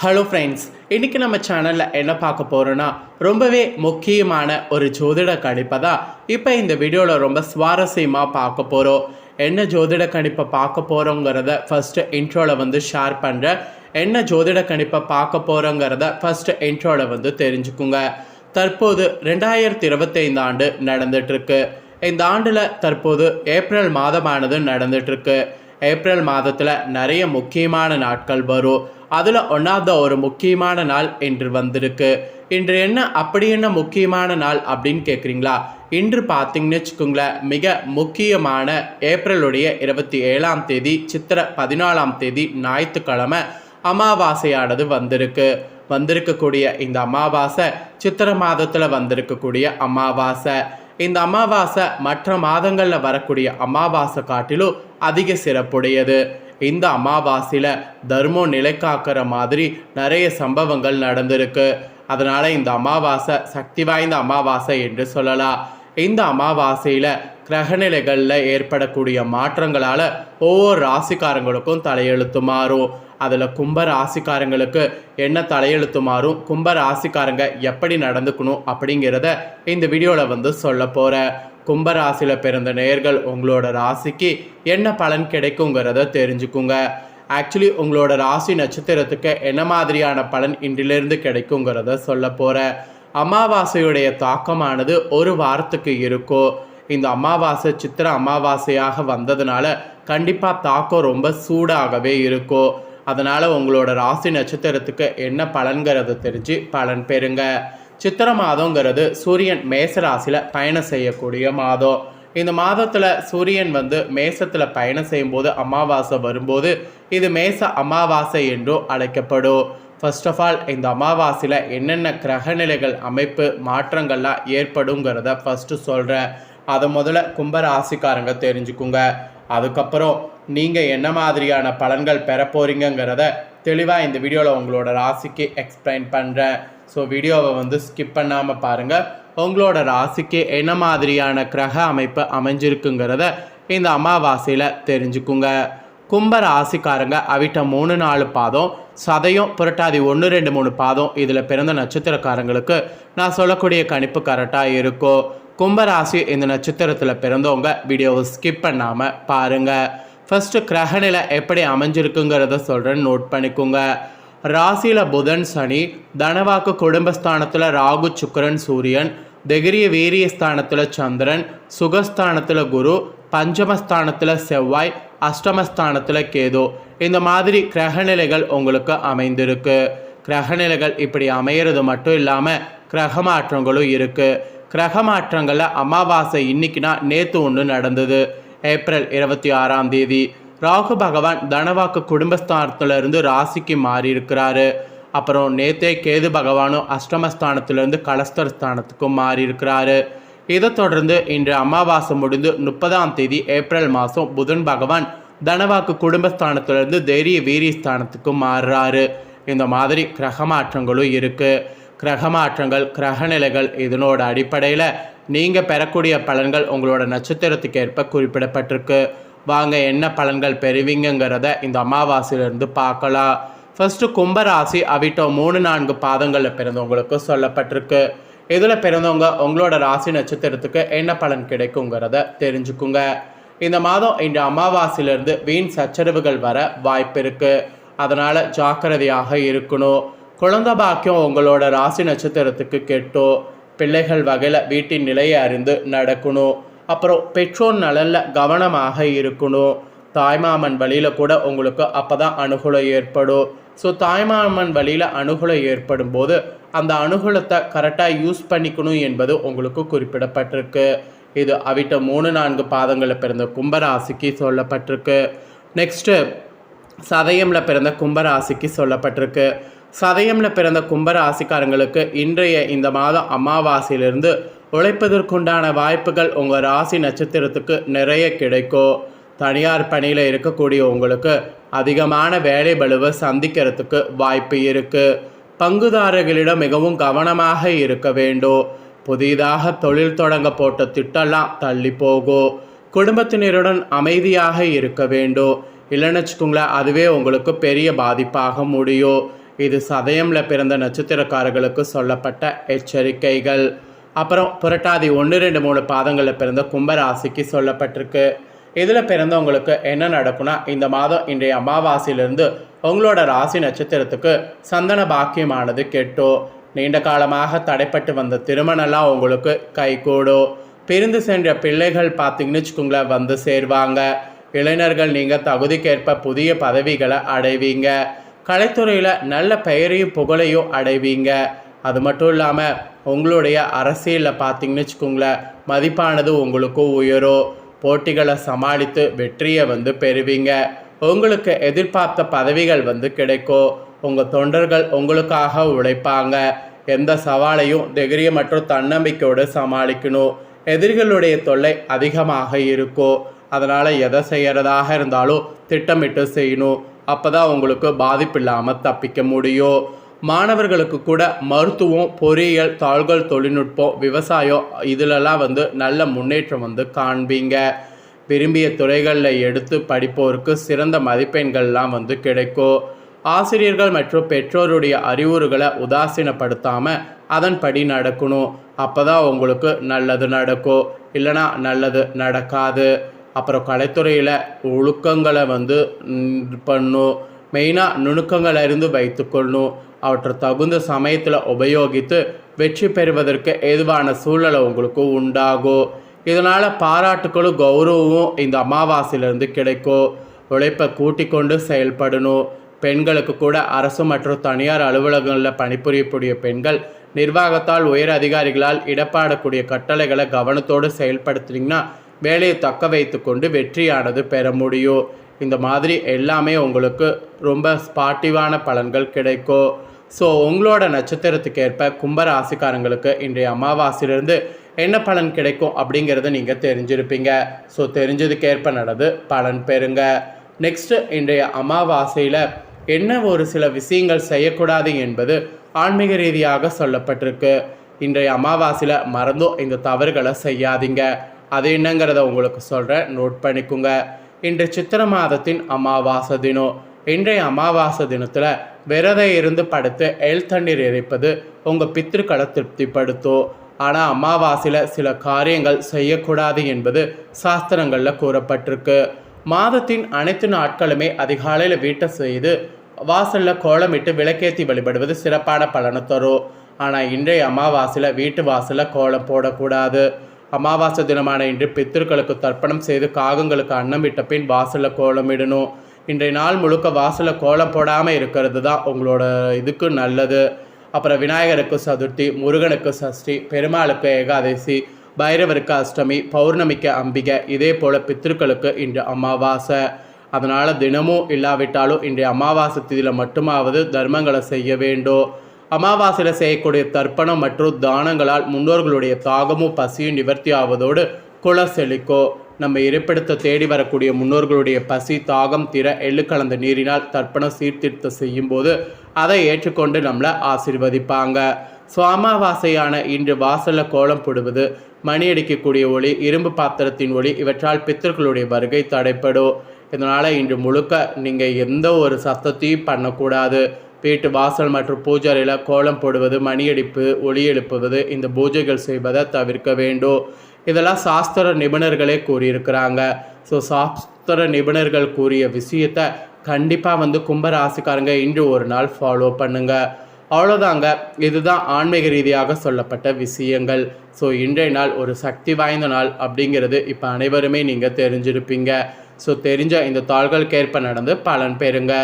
Hello friends இன்றைக்கி நம்ம சேனலில் என்ன பார்க்க போகிறோன்னா ரொம்பவே முக்கியமான ஒரு ஜோதிட கணிப்பை தான் இப்போ இந்த வீடியோவில் ரொம்ப சுவாரஸ்யமாக பார்க்க போகிறோம் என்ன ஜோதிட கணிப்பை பார்க்க போகிறோங்கிறத ஃபஸ்ட்டு இன்ட்ரோவில் வந்து ஷேர் பண்ணுறேன் என்ன ஜோதிட கணிப்பை பார்க்க போகிறோங்கிறத ஃபஸ்ட்டு இன்ட்ரோவில் வந்து தெரிஞ்சுக்குங்க. தற்போது ரெண்டாயிரத்தி இருபத்தைந்து ஆண்டு நடந்துட்டுருக்கு. இந்த ஆண்டில் தற்போது ஏப்ரல் மாதமானது நடந்துட்டுருக்கு. ஏப்ரல் மாதத்தில் நிறைய முக்கியமான நாட்கள் வரும். அதில் ஒன்றாவது ஒரு முக்கியமான நாள் இன்று வந்திருக்கு. இன்று என்ன அப்படி என்ன முக்கியமான நாள் அப்படின்னு கேட்குறீங்களா இன்று பார்த்தீங்கன்னு வச்சுக்கோங்களேன் மிக முக்கியமான ஏப்ரலுடைய இருபத்தி ஏழாம் தேதி சித்திரை பதினாலாம் தேதி ஞாயிற்றுக்கிழமை அமாவாசையானது வந்திருக்கு. வந்திருக்கக்கூடிய இந்த அமாவாசை சித்திர மாதத்தில் வந்திருக்கக்கூடிய அமாவாசை. இந்த அமாவாசை மற்ற மாதங்களில் வரக்கூடிய அமாவாசை காட்டிலும் அதிக சிறப்புடையது. இந்த அமாவாசையில் தர்மம் நிலைக்காக்கிற மாதிரி நிறைய சம்பவங்கள் நடந்திருக்கு. அதனால் இந்த அமாவாசை சக்தி வாய்ந்த அமாவாசை என்று சொல்லலாம். இந்த அமாவாசையில் கிரகநிலைகளில் ஏற்படக்கூடிய மாற்றங்களால் ஒவ்வொரு ராசிக்காரங்களுக்கும் தலையெழுத்து மாறும். அதில் கும்ப ராசிக்காரங்களுக்கு என்ன தலையெழுத்து மாறும்? கும்ப ராசிக்காரங்க எப்படி நடந்துக்கணும் அப்படிங்கிறத இந்த வீடியோவில் வந்து சொல்ல போகிறேன் கும்பராசியில் பிறந்த நேர்கள் உங்களோட ராசிக்கு என்ன பலன் கிடைக்குங்கிறத தெரிஞ்சுக்குங்க. ஆக்சுவலி உங்களோட ராசி நட்சத்திரத்துக்கு என்ன மாதிரியான பலன் இன்றிலிருந்து கிடைக்குங்கிறத சொல்ல போகிறேன் அமாவாசையுடைய தாக்கமானது ஒரு வாரத்துக்கு இருக்கும் இந்த அமாவாசை சித்திர அமாவாசையாக வந்ததுனால கண்டிப்பாக தாக்கம் ரொம்ப சூடாகவே இருக்கும் அதனால் உங்களோட ராசி நட்சத்திரத்துக்கு என்ன பலன்கிறத தெரிஞ்சு பலன் பெறுங்க. சித்திர மாதங்கிறது சூரியன் மேச ராசியில் பயணம் செய்யக்கூடிய மாதம். இந்த மாதத்தில் சூரியன் வந்து மேசத்தில் பயணம் செய்யும்போது அமாவாசை வரும்போது இது மேச அமாவாசை என்றும் அழைக்கப்படும். ஃபர்ஸ்ட் ஆஃப் ஆல் இந்த அமாவாசையில் என்னென்ன கிரகநிலைகள் அமைப்பு மாற்றங்கள்லாம் ஏற்படுங்கிறத ஃபஸ்ட்டு சொல்கிறேன் அதை முதல்ல கும்ப ராசிக்காரங்க தெரிஞ்சுக்குங்க. அதுக்கப்புறம் நீங்கள் என்ன மாதிரியான பலன்கள் பெற போகிறீங்கிறத தெளிவாக இந்த வீடியோவில் உங்களோட ராசிக்கு எக்ஸ்பிளைன் பண்ணுறேன் ஸோ வீடியோவை வந்து ஸ்கிப் பண்ணாமல் பாருங்கள் உங்களோட ராசிக்கு என்ன மாதிரியான கிரக அமைப்பு அமைஞ்சிருக்குங்கிறத இந்த அமாவாசையில் தெரிஞ்சுக்குங்க. கும்ப ராசிக்காரங்க அவிட்ட மூணு நாலு பாதம் சதையும் புரட்டாதி ஒன்று ரெண்டு மூணு பாதம் இதில் பிறந்த நட்சத்திரக்காரங்களுக்கு நான் சொல்லக்கூடிய கணிப்பு கரெக்டாக இருக்கும் கும்பராசி இந்த நட்சத்திரத்தில் பிறந்தவங்க வீடியோவை ஸ்கிப் பண்ணாமல் பாருங்கள் ஃபஸ்ட்டு கிரகநிலை எப்படி அமைஞ்சிருக்குங்கிறத சொல்கிறேன்னு நோட் பண்ணிக்கோங்க. ராசியில் புதன் சனி தனவாக்கு குடும்பஸ்தானத்தில் ராகு சுக்கரன் சூரியன் திகிரிய வீரியஸ்தானத்தில் சந்திரன் சுகஸ்தானத்தில் குரு பஞ்சமஸ்தானத்தில் செவ்வாய் அஷ்டமஸ்தானத்தில் கேது. இந்த மாதிரி கிரகநிலைகள் உங்களுக்கு அமைந்திருக்கு. கிரகநிலைகள் இப்படி அமையிறது மட்டும் இல்லாமல் கிரக மாற்றங்களும் இருக்குது கிரக மாற்றங்களில் அமாவாசை இன்னைக்குனா நேற்று ஒன்று நடந்தது. ஏப்ரல் இருபத்தி ஆறாம் தேதி. ராகு பகவான் தனவாக்கு குடும்பஸ்தானத்திலிருந்து ராசிக்கு மாறி இருக்கிறாரு அப்புறம் நேத்தே கேது பகவானும் அஷ்டமஸ்தானத்திலிருந்து கலஸ்தர் ஸ்தானத்துக்கும் மாறி இருக்கிறாரு இதை தொடர்ந்து இன்று அமாவாசை முடிந்து முப்பதாம் தேதி ஏப்ரல் மாதம் புதன் பகவான் தனவாக்கு குடும்பஸ்தானத்திலிருந்து தைரிய வீரிய ஸ்தானத்துக்கும் மாறுறாரு. இந்த மாதிரி கிரக மாற்றங்களும் இருக்குது கிரக மாற்றங்கள் கிரகநிலைகள் இதனோட அடிப்படையில் நீங்கள் பெறக்கூடிய பலன்கள் உங்களோட நட்சத்திரத்துக்கு ஏற்ப குறிப்பிடப்பட்டிருக்கு. வாங்க என்ன பலன்கள் பெறுவீங்கிறத இந்த அமாவாசையிலிருந்து பார்க்கலாம். ஃபஸ்ட்டு கும்பராசி அவிட்டோ மூணு நான்கு பாதங்களில் பிறந்தவங்களுக்கு சொல்லப்பட்டிருக்கு. இதில் பிறந்தவங்க? உங்களோட ராசி நட்சத்திரத்துக்கு என்ன பலன் கிடைக்குங்கிறத தெரிஞ்சுக்குங்க. இந்த மாதம் இன்று அமாவாசையிலிருந்து வீண் சச்சரவுகள் வர வாய்ப்பு இருக்குது அதனால் ஜாக்கிரதையாக இருக்கணும். குழந்த பாக்கியம் உங்களோட ராசி நட்சத்திரத்துக்கு கெட்டோ பிள்ளைகள் வகையில் வீட்டின் நிலையை அறிந்து நடக்கணும். அப்புறம் பெற்றோர் நலனில் கவனமாக இருக்கணும். தாய்மாமன் வழியில் கூட உங்களுக்கு அப்போ தான் அனுகூலம் ஏற்படும். ஸோ தாய்மாமன் வழியில் அனுகூலம் ஏற்படும் போது அந்த அனுகூலத்தை கரெக்டாக யூஸ் பண்ணிக்கணும் என்பது உங்களுக்கு குறிப்பிடப்பட்டிருக்கு. இது அவிட்ட மூணு நான்கு பாதங்களில் பிறந்த கும்பராசிக்கு சொல்லப்பட்டிருக்கு. நெக்ஸ்ட்டு சதயமில் பிறந்த கும்பராசிக்கு சொல்லப்பட்டிருக்கு. சதயமில் பிறந்த கும்பராசிக்காரங்களுக்கு இன்றைய இந்த மாதம் அமாவாசையிலிருந்து உழைப்பதற்குண்டான வாய்ப்புகள் உங்கள் ராசி நட்சத்திரத்துக்கு நிறைய கிடைக்கும் தனியார் பணியில் இருக்கக்கூடிய உங்களுக்கு அதிகமான வேலை பலுவை சந்திக்கிறதுக்கு வாய்ப்பு இருக்குது பங்குதாரர்களிடம் மிகவும் கவனமாக இருக்க வேண்டும் புதிதாக தொழில் தொடங்க போட்ட திட்டம்லாம் தள்ளி போகும் குடும்பத்தினருடன் அமைதியாக இருக்க வேண்டும் இல்லைன்னு வச்சுக்கோங்களேன் அதுவே உங்களுக்கு பெரிய பாதிப்பாக முடியும். இது சதயமில் பிறந்த நட்சத்திரக்காரர்களுக்கு சொல்லப்பட்ட எச்சரிக்கைகள். அப்புறம் புரட்டாதி ஒன்று ரெண்டு மூணு பாதங்களில் பிறந்த கும்பராசிக்கு சொல்லப்பட்டிருக்கு. இதில் பிறந்தவங்களுக்கு என்ன நடக்கும்னா இந்த மாதம் இன்றைய அமாவாசையிலிருந்து உங்களோட ராசி நட்சத்திரத்துக்கு சந்தன பாக்கியமானது கெட்டோ. நீண்ட காலமாக தடைப்பட்டு வந்த திருமணம்லாம் உங்களுக்கு கைகூடும் பிரிந்து சென்ற பிள்ளைகள் பார்த்தீங்கன்னு வச்சுக்கோங்களேன் வந்து சேருவாங்க. இளைஞர்கள் நீங்கள் தகுதிக்கேற்ப புதிய பதவிகளை அடைவீங்க. கலைத்துறையில் நல்ல பெயரையும் புகழையும் அடைவீங்க. அது மட்டும் இல்லாமல் உங்களுடைய அரசியலில் பார்த்தீங்கன்னு வச்சுக்கோங்களேன் மதிப்பானது உங்களுக்கு உயரும். போட்டிகளை சமாளித்து வெற்றியை வந்து பெறுவீங்க. உங்களுக்கு எதிர்பார்த்த பதவிகள் வந்து கிடைக்கும். உங்கள் தொண்டர்கள் உங்களுக்காக உழைப்பாங்க. எந்த சவாலையும் தைரியம் மற்றும் தன்னம்பிக்கையோடு சமாளிக்கணும். எதிரிகளுடைய தொல்லை அதிகமாக இருக்கும். அதனால் எதை செய்கிறதாக இருந்தாலும் திட்டமிட்டு செய்யணும். அப்போ தான் உங்களுக்கு பாதிப்பு இல்லாமல் தப்பிக்க முடியும். மாணவர்களுக்கு கூட மருத்துவம் பொறியியல் தாள்கள் தொழில்நுட்பம் விவசாயம் இதிலெல்லாம் வந்து நல்ல முன்னேற்றம் வந்து காண்பீங்க. விரும்பிய துறைகளில் எடுத்து படிப்போருக்கு சிறந்த மதிப்பெண்கள்லாம் வந்து கிடைக்கும். ஆசிரியர்கள் மற்றும் பெற்றோருடைய அறிவுறுகளை உதாசீனப்படுத்தாமல் அதன்படி நடக்கணும். அப்போ தான் உங்களுக்கு நல்லது நடக்கும். இல்லைனா நல்லது நடக்காது. அப்புறம் கலைத்துறையில் ஒழுக்கங்களை வந்து பண்ணும் மெயினாக நுணுக்கங்களை இருந்து வைத்துக்கொள்ளணும். அவற்றை தகுந்த சமயத்தில் உபயோகித்து வெற்றி பெறுவதற்கு ஏதுவான சூழலை உங்களுக்கு உண்டாகும் இதனால் பாராட்டுக்களும் கௌரவமும் இந்த அமாவாசையிலிருந்து கிடைக்கும் உழைப்பை கூட்டிக் கொண்டு செயல்படணும் பெண்களுக்கு கூட அரசு மற்றும் தனியார் அலுவலகங்களில் பணிபுரியக்கூடிய பெண்கள் நிர்வாகத்தால் உயர் அதிகாரிகளால் இடப்பாடக்கூடிய கட்டளைகளை கவனத்தோடு செயல்படுத்துனீங்கன்னா வேலையை தக்க வைத்து கொண்டு வெற்றியானது பெற முடியும் இந்த மாதிரி எல்லாமே உங்களுக்கு ரொம்ப ஸ்பாட்டிவான பலன்கள் கிடைக்கும் ஸோ உங்களோட நட்சத்திரத்துக்கு ஏற்ப கும்ப ராசிக்காரங்களுக்கு இன்றைய அமாவாசையிலிருந்து என்ன பலன் கிடைக்கும் அப்படிங்கிறத நீங்கள் தெரிஞ்சிருப்பீங்க. ஸோ தெரிஞ்சதுக்கேற்ப நடந்து பலன் பெறுங்க. நெக்ஸ்ட்டு இன்றைய அமாவாசையில் என்ன ஒரு சில விஷயங்கள் செய்யக்கூடாது என்பது ஆன்மீக ரீதியாக சொல்லப்பட்டிருக்கு. இன்றைய அமாவாசையில் மறந்தும் இந்த தவறுகளை செய்யாதீங்க. அது என்னங்கிறத உங்களுக்கு சொல்கிறேன் நோட் பண்ணிக்கோங்க. இன்று சித்திர மாதத்தின் அமாவாசை தினம். இன்றைய அமாவாசை தினத்தில் விரதம் இருந்து படுத்து எள் தண்ணீர் இறைப்பது உங்கள் பித்திருக்களை திருப்திப்படுத்தும் ஆனால் அமாவாசையில் சில காரியங்கள் செய்யக்கூடாது என்பது சாஸ்திரங்களில் கூறப்பட்டிருக்கு. மாதத்தின் அனைத்து நாட்களுமே அதிகாலையில் வீட்டை செய்து வாசலில் கோலமிட்டு விளக்கேற்றி வழிபடுவது சிறப்பான பலனை தரும். ஆனால் இன்றைய அமாவாசையில் வீட்டு வாசலில் கோலம் போடக்கூடாது. அமாவாசை தினமான இன்று பித்திருக்களுக்கு தர்ப்பணம் செய்து காகங்களுக்கு அன்னம் விட்ட பின் வாசலில் கோலமிடணும். இன்றைய நாள் முழுக்க வாசலில் கோலம் போடாமல் இருக்கிறது தான் உங்களோட இதுக்கு நல்லது. அப்புறம் விநாயகருக்கு சதுர்த்தி முருகனுக்கு சஷ்டி பெருமாளுக்கு ஏகாதசி பைரவருக்கு அஷ்டமி பௌர்ணமிக்கு அம்பிகை இதே போல் பித்திருக்களுக்கு இன்று அமாவாசை. அதனால் தினமும் இல்லாவிட்டாலும் இன்றைய அமாவாசை திதியில் மட்டுமாவது தர்மங்களை செய்ய வேண்டும். அமாவாசையில் செய்யக்கூடிய தர்ப்பணம் மற்றும் தானங்களால் முன்னோர்களுடைய தாகமும் பசியும் நிவர்த்தி ஆவதோடு குல செழிக்கோ. நம்ம இருப்பிடத்தை தேடி வரக்கூடிய முன்னோர்களுடைய பசி தாகம் திற எள்ளு கலந்த நீரினால் தர்ப்பணம் சீர்திருத்தம் செய்யும்போது அதை ஏற்றுக்கொண்டு நம்மளை ஆசீர்வதிப்பாங்க. சுவாமாவாசையான இன்று வாசலில் கோலம் போடுவது மணி அடிக்கக்கூடிய ஒளி இரும்பு பாத்திரத்தின் ஒளி இவற்றால் பித்தர்களுடைய வருகை தடைப்படும். இதனால் இன்று முழுக்க நீங்கள் எந்த ஒரு சத்தத்தையும் பண்ணக்கூடாது. வீட்டு வாசல் மற்றும் பூஜாரியில் கோலம் போடுவது மணியடிப்பு ஒளி எழுப்புவது இந்த பூஜைகள் செய்வதை தவிர்க்க வேண்டும். இதெல்லாம் சாஸ்திர நிபுணர்களே கூறியிருக்கிறாங்க. ஸோ சாஸ்திர நிபுணர்கள் கூறிய விஷயத்தை கண்டிப்பாக வந்து கும்பராசிக்காரங்க இன்று ஒரு நாள் ஃபாலோ பண்ணுங்க. அவ்வளோதாங்க இதுதான் ஆன்மீக ரீதியாக சொல்லப்பட்ட விஷயங்கள். ஸோ இன்றைய நாள் ஒரு சக்தி வாய்ந்த நாள் அப்படிங்கிறது இப்போ அனைவருமே நீங்கள் தெரிஞ்சிருப்பீங்க. ஸோ தெரிஞ்ச இந்த தாள்களுக்கேற்ப நடந்து பலன் பெறுங்க.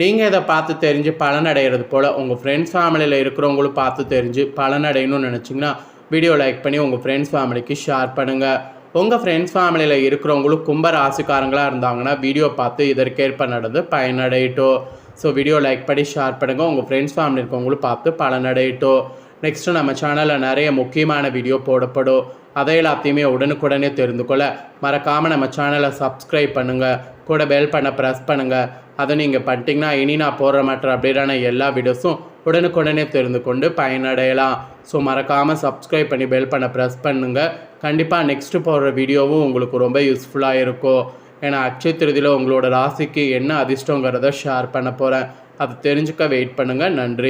நீங்கள் இதை பார்த்து தெரிஞ்சு பலன் அடைகிறது போல் உங்கள் ஃப்ரெண்ட்ஸ் ஃபேமிலியில் இருக்கிறவங்களும் பார்த்து தெரிஞ்சு பலன் அடையணும்னு நினச்சிங்கன்னா வீடியோ லைக் பண்ணி உங்கள் ஃப்ரெண்ட்ஸ் ஃபேமிலிக்கு ஷேர் பண்ணுங்கள் உங்கள் ஃப்ரெண்ட்ஸ் ஃபேமிலியில் இருக்கிறவங்களும் கும்ப ராசிக்காரங்களாக இருந்தாங்கன்னா வீடியோ பார்த்து இதற்கேற்ப நடந்து பயனடையட்டும். ஸோ வீடியோ லைக் பண்ணி ஷேர் பண்ணுங்கள் உங்கள் ஃப்ரெண்ட்ஸ் ஃபேமிலி இருக்கவங்களும் பார்த்து பலனடையட்டும். நெக்ஸ்ட்டு நம்ம சேனலில் நிறைய முக்கியமான வீடியோ போடப்படும். அதை எல்லாத்தையுமே உடனுக்குடனே தெரிந்து கொள்ள மறக்காமல் நம்ம சேனலை சப்ஸ்கிரைப் பண்ணுங்கள் கூட பெல் பண்ண ப்ரெஸ் பண்ணுங்கள் அதை நீங்கள் பண்ணிட்டீங்கன்னா இனி நான் போடுற மாற்ற அப்டேட்டான எல்லா வீடியோஸும் உடனுக்குடனே தெரிந்து கொண்டு பயனடையலாம். ஸோ மறக்காமல் சப்ஸ்கிரைப் பண்ணி பெல் பண்ண ப்ரெஸ் பண்ணுங்கள் கண்டிப்பாக நெக்ஸ்ட்டு போடுற வீடியோவும் உங்களுக்கு ரொம்ப யூஸ்ஃபுல்லாக இருக்கும். ஏன்னா அக்ஷய திருதியில் உங்களோட ராசிக்கு என்ன அதிர்ஷ்டங்கிறத ஷேர் பண்ண போகிறேன் அதை தெரிஞ்சுக்க வெயிட் பண்ணுங்கள் நன்றி.